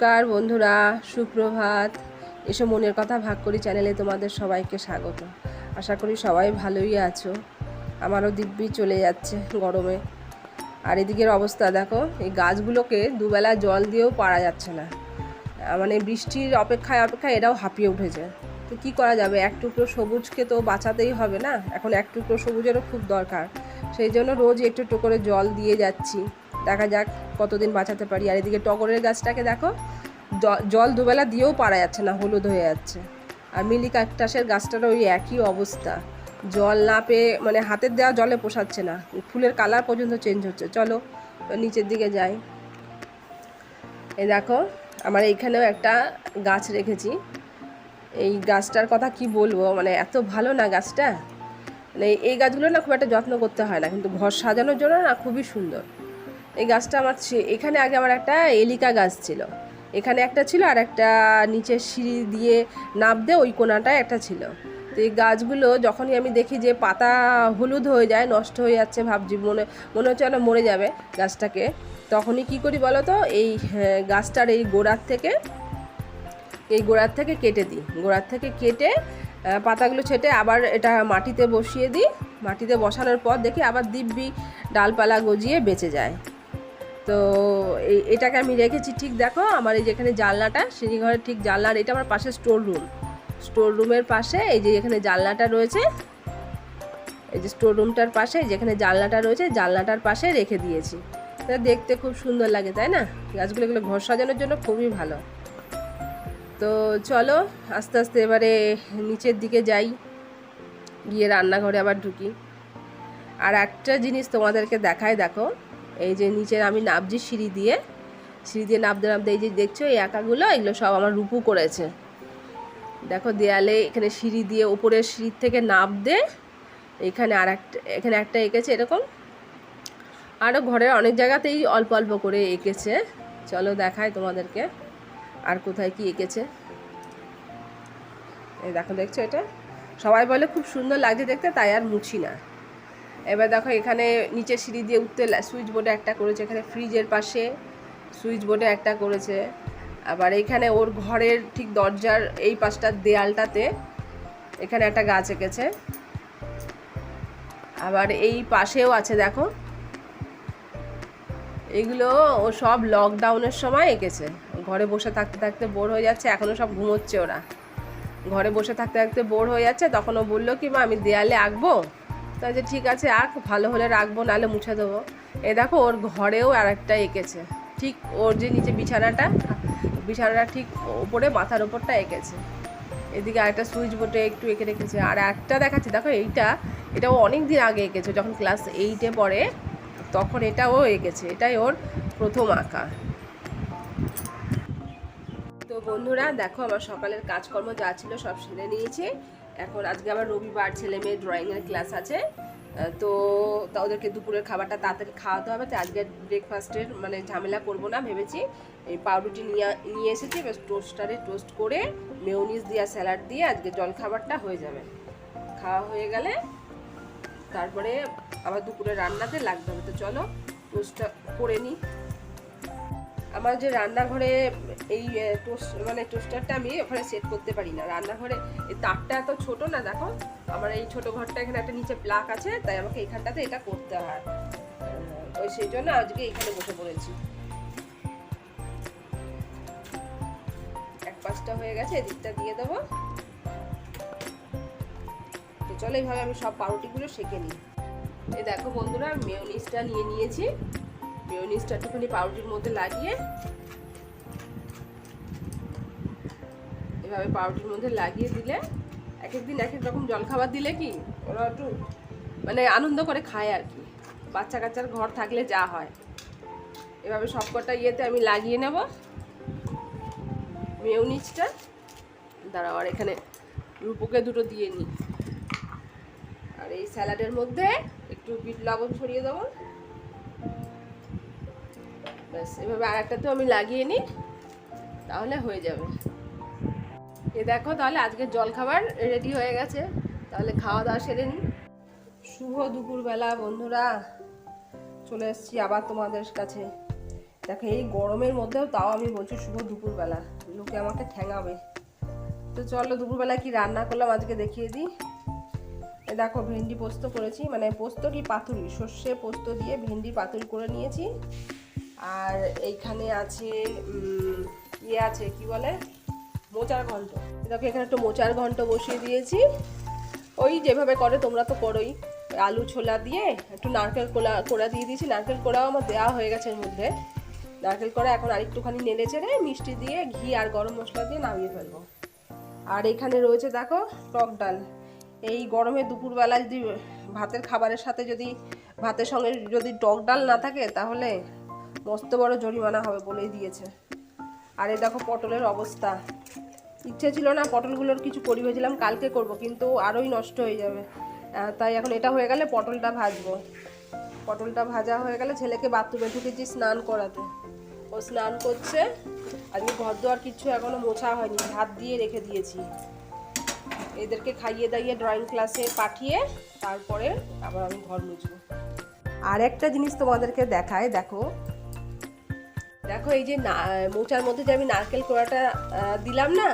নমস্কার বন্ধুরা, সুপ্রভাত। এসব মনের কথা ভাগ করি চ্যানেলে তোমাদের সবাইকে স্বাগত। আশা করি সবাই ভালোই আছো। আমারও দিব্যি চলে যাচ্ছে গরমে। আর এদিকের অবস্থা দেখো, এই গাছগুলোকে দুবেলা জল দিয়েও পারা যাচ্ছে না। মানে বৃষ্টির অপেক্ষায় অপেক্ষায় এরাও হাঁপিয়ে উঠেছে। তো কী করা যাবে? এক টুকরো সবুজকে তো বাঁচাতেই হবে না? এখন এক টুকরো সবুজেরও খুব দরকার। সেই জন্য রোজ একটু একটু করে জল দিয়ে যাচ্ছি। দেখা যাক কতদিন বাঁচাতে পারি। আর এদিকে টগরের গাছটাকে দেখো জল দুবেলা দিয়েও পারা যাচ্ছে না, হলুদ হয়ে যাচ্ছে। আর মিলি কাকটাসের গাছটার ওই একই অবস্থা। জল না পেয়ে মানে হাতের দেওয়া জলে পোষাচ্ছে না। ফুলের কালার পর্যন্ত চেঞ্জ হচ্ছে। চলো, নিচের দিকে যাই। এই দেখো, আমার এইখানেও একটা গাছ রেখেছি। এই গাছটার কথা কি বলব? মানে এত ভালো না গাছটা। মানে এই গাছগুলো না খুব একটা যত্ন করতে হয় না, কিন্তু ঘর সাজানোর জন্য না খুবই সুন্দর। এই গাছটা আমার এখানে আগে আমার একটা এলিকা গাছ ছিল। এখানে একটা ছিল আর একটা নিচের সিঁড়ি দিয়ে নামতে ওই কোনাটায় একটা ছিল। তো এই গাছগুলো যখনই আমি দেখি যে পাতা হলুদ হয়ে যায়, নষ্ট হয়ে যাচ্ছে ভাবছি, মনে মনে হচ্ছে যেন মরে যাবে গাছটাকে। তখনই কি করি বলো তো, এই গাছটার এই গোড়ার থেকে, এই গোড়ার থেকে কেটে দিই। গোড়ার থেকে কেটে পাতাগুলো ছেটে আবার এটা মাটিতে বসিয়ে দিই। মাটিতে বসানোর পর দেখি আবার দিব্যি ডালপালা গজিয়ে বেঁচে যায়। তো এই, এটাকে আমি রেখেছি, ঠিক দেখো, আমার এই যেখানে জানলাটা সিঁড়িঘরের ঠিক জানলার এটা আমার পাশে স্টোর রুম। স্টোর রুমের পাশে এই যে এখানে জানলাটা রয়েছে, এই যে স্টোর রুমটার পাশে যেখানে জানলাটা রয়েছে, জানলাটার পাশে রেখে দিয়েছি। তা দেখতে খুব সুন্দর লাগে, তাই না? গাছগুলো এগুলো ঘর সাজানোর জন্য খুবই ভালো। তো চলো, আস্তে আস্তে এবারে নিচের দিকে যাই, গিয়ে রান্নাঘরে আবার ঢুকি। আর একটা জিনিস তোমাদেরকে দেখায় দেখো। এই যে নিচের আমি নাবজি সিঁড়ি দিয়ে সিঁড়ি দিয়ে নাবতে নাবতে এই যে দেখছ, এই একাগুলো এগুলো সব আমার রূপু করেছে। দেখো দেয়ালে এখানে সিঁড়ি দিয়ে উপরের সিঁড়ির থেকে নাবদে এখানে আর একটা, এখানে একটা এঁকেছে এরকম। আরও ঘরের অনেক জায়গাতেই অল্প অল্প করে এঁকেছে। চলো দেখায় তোমাদেরকে আর কোথায় কি এঁকেছে। এই দেখো, দেখছ এটা? সবাই বলে খুব সুন্দর লাগছে দেখতে, তাই আর মুছি না। এবার দেখো এখানে নিচে সিঁড়ি দিয়ে উঠতে সুইচ বোর্ডে একটা করেছে, এখানে ফ্রিজের পাশে সুইচ বোর্ডে একটা করেছে। আবার এখানে ওর ঘরের ঠিক দরজার এই পাশটার দেয়ালটাতে এখানে একটা গাছ এঁকেছে। আবার এই পাশেও আছে, দেখো। এগুলো ও সব লকডাউনের সময় এঁকেছে। ঘরে বসে থাকতে থাকতে বোর হয়ে যাচ্ছে এখনও সব ঘুমোচ্ছে ওরা। ঘরে বসে থাকতে থাকতে বোর হয়ে যাচ্ছে, তখন ও বলল কি, মা, আমি দেয়ালে আঁকবো? তাই যে ঠিক আছে আঁক ভালো হলে রাখব, নাহলে মুছে দেবো। এ দেখো, ওর ঘরেও আর একটা এঁকেছে। ঠিক ওর যে নিচে বিছানাটা বিছানাটা ঠিক ওপরে, মাথার ওপরটা এঁকেছে। এদিকে আরেকটা সুইচ বোর্ডে একটু এঁকে রেখেছে। আর একটা দেখাচ্ছে, দেখো এইটা এটাও অনেক দিন আগে এঁকেছে, যখন ক্লাস এইটে পড়ে, তখন এটাও এঁকেছে। এটাই ওর প্রথম আঁকা। তো বন্ধুরা, দেখো আমার সকালের কাজকর্ম যা ছিল সব সেরে নিয়েছি। এখন আজকে আবার রবিবার ছেলে মেয়ে ড্রয়িংয়ের ক্লাস আছে। তো ওদেরকে দুপুরের খাবারটা তাড়াতাড়ি খাওয়াতে হবে, তো আজকে ব্রেকফাস্টের মানে ঝামেলা করব না ভেবেছি। এই পাউরুটি নিয়ে নিয়ে এসেছি বেশ টোস্টারে টোস্ট করে মেয়নিজ দিয়ে স্যালাড দিয়ে আজকে জল খাবারটা হয়ে যাবে। খাওয়া হয়ে গেলে তারপরে আবার দুপুরে রান্নাতে লাগতে হবে, তো চলো টোস্টটা করে নিই। আমার যে রান্নাঘরে এই টোস্ট মানে টোস্টারটা আমি ওখানে সেট করতে পারি না। রান্নাঘরে এই তারটা এত ছোট না, দেখো। আমার এই ছোট ঘরটা এখানে একটা নিচে প্লাক আছে, তাই আমাকে এখানটাতে এটা করতে হয়। ওই সেই জন্য আজকে এখানে বসে পড়েছি। এক পাঁচটা হয়ে গেছে, এদিকটা দিয়ে দেবো। তো চলো এইভাবে আমি সব পাউরুটিগুলো সেঁকে নিই। এই দেখো বন্ধুরা মেয়নিজটা নিয়ে নিয়েছি। মেয়নিজটা একটুখানি পাউরুটির মধ্যে লাগিয়ে, এভাবে পাউরুটির মধ্যে লাগিয়ে দিলে এক এক দিন এক এক রকম জলখাবার দিলে কি, ওরা একটু মানে আনন্দ করে খায় আর কি। বাচ্চা কাচ্চার ঘর থাকলে যা হয়। এভাবে সবকটা ইয়েতে আমি লাগিয়ে নেব। মেয়নিজটা, দাঁড়াও, আর এখানে রূপকে দুটো দিয়ে নিই। আর এই স্যালাডের মধ্যে একটু বিট লবণ ছড়িয়ে দেবো। ব্যাস, এভাবে আর একটাতেও আমি লাগিয়ে নিই, তাহলে হয়ে যাবে। এ দেখো তাহলে আজকে জলখাবার রেডি হয়ে গেছে, তাহলে খাওয়া দাওয়া সেরে নিই। শুভ দুপুরবেলা বন্ধুরা, চলে এসেছি আবার তোমাদের কাছে। দেখো, এই গরমের মধ্যেও তাও আমি বলছি শুভ দুপুরবেলা, লোকে আমাকে ঠ্যাঙাবে তো চলো দুপুরবেলা কি রান্না করলাম আজকে দেখিয়ে দিই। এ দেখো, ভেন্ডি পোস্ত করেছি মানে পোস্ত কি পাতুরি, সর্ষে পোস্ত দিয়ে ভেন্ডি পাতুরি করে নিয়েছি। আর এইখানে আছে ইয়ে আছে, কি বলে? মোচার ঘন্ট। দেখো, এখানে একটু মোচার ঘন্ট বসিয়ে দিয়েছি। ওই যেভাবে করে, তোমরা তো করোই। আলু ছোলা দিয়ে একটু নারকেল কোলা, কোড়া দিয়ে দিয়েছি। নারকেল কোড়াও আমার দেওয়া হয়ে গেছে এর মধ্যে। নারকেল কোড়া এখন আরেকটুখানি নেড়ে চেড়ে মিষ্টি দিয়ে ঘি আর গরম মশলা দিয়ে নামিয়ে ফেলব। আর এখানে রয়েছে, দেখো, টক ডাল। এই গরমে দুপুরবেলা যদি ভাতের খাবারের সাথে যদি ভাতের সঙ্গে যদি টক ডাল না থাকে, তাহলে মস্ত বড় জরিমানা হবে বলেই দিয়েছে। আর দেখো পটলের অবস্থা। ইচ্ছে ছিল না পটলগুলোর কিছু করি ভেবেছিলাম কালকে করব, কিন্তু আরোই নষ্ট হয়ে যাবে। তাই এখন এটা হয়ে গেলে পটলটা ভাজবো। পটলটা ভাজা হয়ে গেলে ছেলেকে বাথরুমে ঢুকেছি স্নান করাতে। ও স্নান করছে, আজকে ঘর দোয়ার কিছু এখনও মোছা হয়নি হাত দিয়ে রেখে দিয়েছি। এদেরকে খাইয়ে দাইয়ে ড্রয়িং ক্লাসে পাঠিয়ে তারপরে আবার আমি ঘর মুছবো। আর একটা জিনিস তোমাদেরকে দেখায়, দেখো দেখো, এই যে মোচার মধ্যে যে আমি নারকেল কোড়াটা দিলাম না,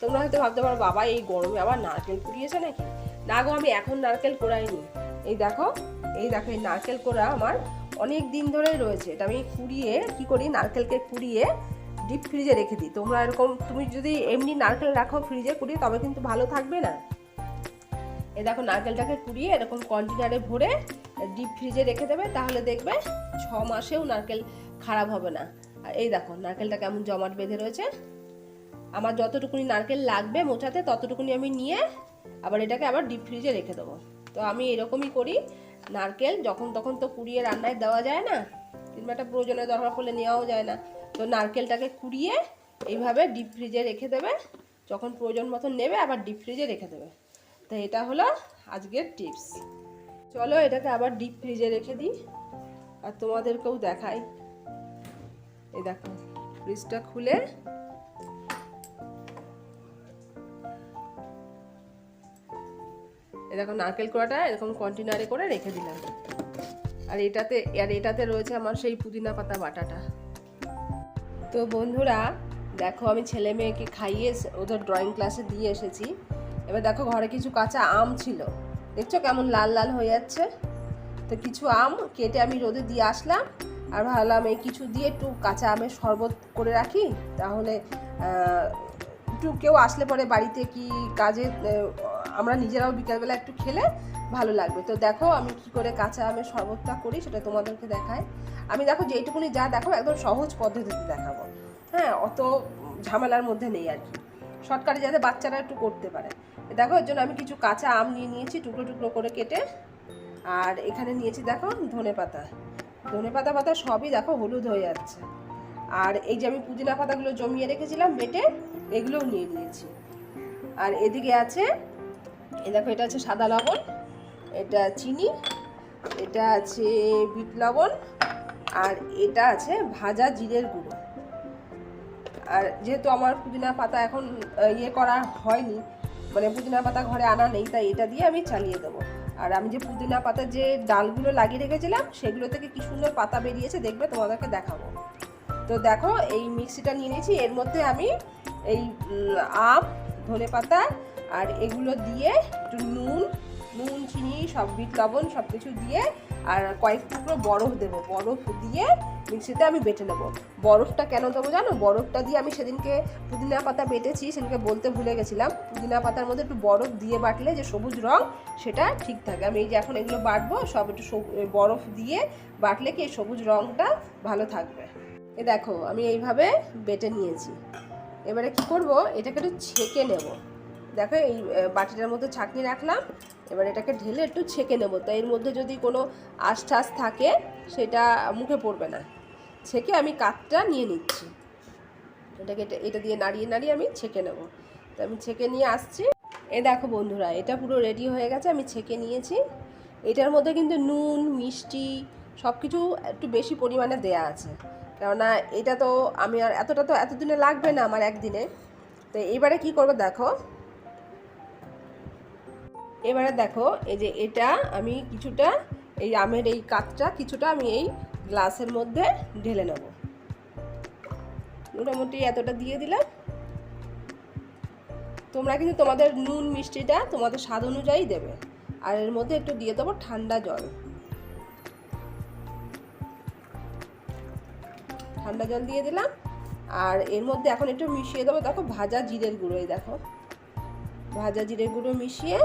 তোমরা হয়তো ভাবতে পারো, বাবা, এই গরমে আবার নারকেল কুড়িয়েছে নাকি? না গো, আমি এখন নারকেল কোড়াইনি। এই দেখো এই দেখো, এই নারকেল কোড়া আমার অনেক দিন ধরেই রয়েছে। এটা আমি কুড়িয়ে, কি করি, নারকেলকে কুড়িয়ে ডিপ ফ্রিজে রেখে দিই। তোমরা এরকম, তুমি যদি এমনি নারকেল রাখো ফ্রিজে কুড়িয়ে, তবে কিন্তু ভালো থাকবে না। এই দেখো, নারকেলটাকে কুড়িয়ে এরকম কন্টেনারে ভরে ডিপ ফ্রিজে রেখে দেবে, তাহলে দেখবে ছ মাসেও নারকেল খারাপ হবে না। আর এই দেখো, নারকেলটা কেমন জমাট বেঁধে রয়েছে। আমার যতটুকুনি নারকেল লাগবে মোচাতে ততটুকুনি আমি নিয়ে আবার এটাকে আবার ডিপ ফ্রিজে রেখে দেবো। তো আমি এরকমই করি। নারকেল যখন তখন তো কুড়িয়ে রান্নায় দেওয়া যায় না, কিংবা একটা প্রয়োজনে দরকার পড়লে নেওয়াও যায় না। তো নারকেলটাকে কুড়িয়ে এইভাবে ডিপ ফ্রিজে রেখে দেবে। যখন প্রয়োজন মতো নেবে, আবার ডিপ ফ্রিজে রেখে দেবে। তো এটা হলো আজকের টিপস চলো এটাকে আবার ডিপ ফ্রিজে রেখে দিই, আর তোমাদেরকেও দেখাই। এই দেখো ফ্রিজটা খুলে এই দেখো, নারকেল কোড়াটা এরকম কন্টেনারে করে রেখে দিলাম। আর এটাতে আর এটাতে রয়েছে আমার সেই পুদিনা পাতা বাটাটা। তো বন্ধুরা, দেখো আমি ছেলে মেয়েকে খাইয়ে ওদের ড্রয়িং ক্লাসে দিয়ে এসেছি। এবার দেখো ঘরে কিছু কাঁচা আম ছিল। দেখছ কেমন লাল লাল হয়ে যাচ্ছে? তো কিছু আম কেটে আমি রোদে দিয়ে আসলাম। আর ভাবলাম এই কিছু দিয়ে একটু কাঁচা আমের শরবত করে রাখি, তাহলে একটু কেউ আসলে পরে বাড়িতে কি কাজে আমরা নিজেরাও বিকালবেলা একটু খেলে ভালো লাগবে। তো দেখো আমি কি করে কাঁচা আমের শরবতটা করি, সেটা তোমাদেরকে দেখায় আমি দেখো যেইটুকুনি যা দেখো একদম সহজ পদ্ধতিতে দেখাবো। হ্যাঁ অত ঝামেলার মধ্যে নেই আর কি। শর্টকাটে যাতে বাচ্চারা একটু করতে পারে। দেখো এর জন্য আমি কিছু কাঁচা আম নিয়ে নিয়েছি, টুকরো টুকরো করে কেটে, আর এখানে নিয়েছি দেখো ধনে পাতা ধনে পাতা পাতা সবই দেখো হলুদ হয়ে যাচ্ছে। আর এই যে আমি পুদিনা পাতাগুলো জমিয়ে রেখেছিলাম, বেটে এগুলোও নিয়ে নিয়েছি। আর এদিকে আছে এ দেখো এটা আছে সাদা লবণ, এটা চিনি, এটা আছে বিট লবণ, আর এটা আছে ভাজা জিরের গুঁড়ো। আর যেহেতু আমার পুদিনা পাতা এখন ইয়ে করা হয়নি মানে পুদিনা পাতা ঘরে আনা নেই, তাই এটা দিয়ে আমি চালিয়ে দেবো। আর আমি যে পুদিনা পাতা যে ডালগুলো লাগিয়ে রেখেছিলাম, সেগুলো থেকে কি সুন্দর পাতা বেরিয়েছে দেখবে, তোমাদেরকে দেখাবো। তো দেখো, এই মিক্সিটা নিয়ে নিয়েছি, এর মধ্যে আমি এই আম ধনে পাতা আর এগুলো দিয়ে একটু নুন নুন, চিনি, সব বিট কাবন সব কিছু দিয়ে আর কয়েক টুকরো বরফ দেবো। বরফ দিয়ে মিক্সিতে আমি বেটে নেব। বরফটা কেন দেবো জানো? বরফটা দিয়ে আমি সেদিনকে পুদিনা পাতা বেটেছি, সেদিনকে বলতে ভুলে গেছিলাম। পুদিনা পাতার মধ্যে একটু বরফ দিয়ে বাটলে যে সবুজ রং, সেটা ঠিক থাকে। আমি এই যে এখন এগুলো বাটবো, সব একটু বরফ দিয়ে বাটলে কি সবুজ রংটা ভালো থাকবে? এ দেখো, আমি এইভাবে বেটে নিয়েছি। এবারে কি করব? এটাকে একটু ছেঁকে নেব। দেখো এই বাটিটার মধ্যে ছাঁকনি রাখলাম, এবার এটাকে ঢেলে একটু ছেঁকে নেব। তো এর মধ্যে যদি কোনো আঁশ ঠাস থাকে, সেটা মুখে পড়বে না। ছেঁকে আমি কাঠটা নিয়ে নিচ্ছি। এটাকে এটা এটা দিয়ে নাড়িয়ে নাড়িয়ে আমি ছেঁকে নেব। তো আমি ছেঁকে নিয়ে আসছি। এ দেখো বন্ধুরা, এটা পুরো রেডি হয়ে গেছে, আমি ছেঁকে নিয়েছি। এটার মধ্যে কিন্তু নুন, মিষ্টি সব কিছু একটু বেশি পরিমাণে দেয়া আছে। কেননা এটা তো আমি আর এতটা তো এতদিনে লাগবে না আমার একদিনে। তো এবারে কি করব দেখো এবারে দেখো, এই যে এটা আমি কিছুটা এই আমের এই কাঠটা কিছুটা আমি এই গ্লাসের মধ্যে ঢেলে নেব। মোটামুটি এতটা দিয়ে দিলাম। তোমরা কিন্তু তোমাদের নুন মিষ্টিটা তোমাদের স্বাদ অনুযায়ী দেবে। আর এর মধ্যে একটু দিয়ে দেবো ঠান্ডা জল। ঠান্ডা জল দিয়ে দিলাম। আর এর মধ্যে এখন একটু মিশিয়ে দেবো। দেখো ভাজা জিরের গুঁড়ো, এই দেখো। ভাজা জিরের গুঁড়ো মিশিয়ে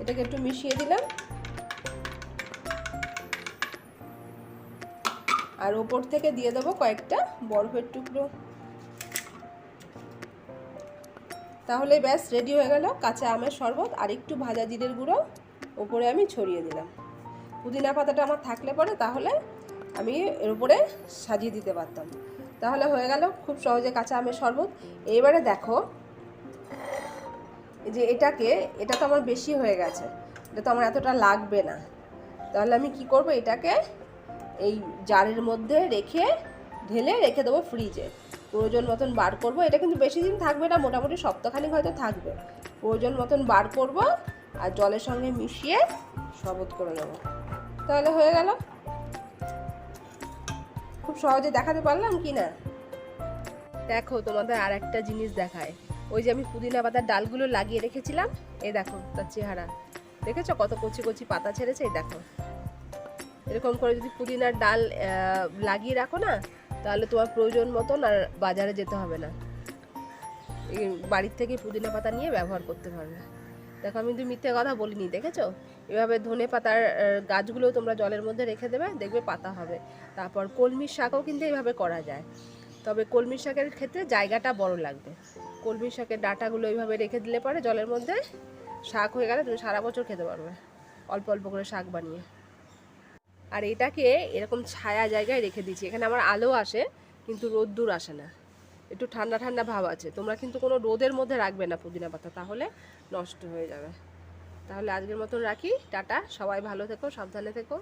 এটাকে একটু মিশিয়ে দিলাম। আর ওপর থেকে দিয়ে দেবো কয়েকটা বরফের টুকরো। তাহলে ব্যাস, রেডি হয়ে গেল কাঁচা আমের শরবত আর একটু ভাজা জিরের গুঁড়ো। ওপরে আমি ছড়িয়ে দিলাম। পুদিনা পাতাটা আমার থাকলে পরে, তাহলে আমি এর উপরে সাজিয়ে দিতে পারতাম। তাহলে হয়ে গেল খুব সহজে কাঁচা আমের শরবত। এইবারে দেখো যে এটাকে, এটা তো আমার বেশি হয়ে গেছে, এটা তো আমার এতটা লাগবে না। তাহলে আমি কি করব, এটাকে এই জারের মধ্যে রেখে, ঢেলে রেখে দেবো ফ্রিজে প্রয়োজন মতন বার করব, এটা কিন্তু বেশি দিন থাকবে না, মোটামুটি সপ্তাহখানিক হয়তো থাকবে। প্রয়োজন মতন বার করব আর জলের সঙ্গে মিশিয়ে শরবত করে নেব। তাহলে হয়ে গেল। খুব সহজে দেখাতে পারলাম কি না? দেখো, তোমাদের আর একটা জিনিস দেখায়। ওই যে আমি পুদিনা পাতার ডালগুলো লাগিয়ে রেখেছিলাম, এই দেখো তার চেহারা। দেখেছ কত কচি কচি পাতা ছেড়েছে? এই দেখো। এরকম করে যদি পুদিনার ডাল লাগিয়ে রাখো না, তাহলে তোমার প্রয়োজন মতন আর বাজারে যেতে হবে না। বাড়ির থেকে পুদিনা পাতা নিয়ে ব্যবহার করতে পারবে। দেখো, আমি কিন্তু মিথ্যে কথা বলিনি, দেখেছ? এভাবে ধনে পাতার গাছগুলো তোমরা জলের মধ্যে রেখে দেবে, দেখবে পাতা হবে। তারপর কলমির শাকও কিন্তু এইভাবে করা যায়। তবে কলমির শাকের ক্ষেত্রে জায়গাটা বড় লাগবে। কলমি শাকের ডাঁটাগুলো এইভাবে রেখে দিলে পরে জলের মধ্যে শাক হয়ে গেলে তুমি সারা বছর খেতে পারবে, অল্প অল্প করে শাক বানিয়ে। আর এটাকে এরকম ছায়া জায়গায় রেখে দিয়েছি। এখানে আমার আলো আসে, কিন্তু রোদ্দুর আসে না। একটু ঠান্ডা ঠান্ডা ভাব আছে। তোমরা কিন্তু কোনো রোদের মধ্যে রাখবে না পুদিনা পাতা, তাহলে নষ্ট হয়ে যাবে। তাহলে আজকের মতন রাখি, টাটা। সবাই ভালো থেকো, সাবধানে থেকো।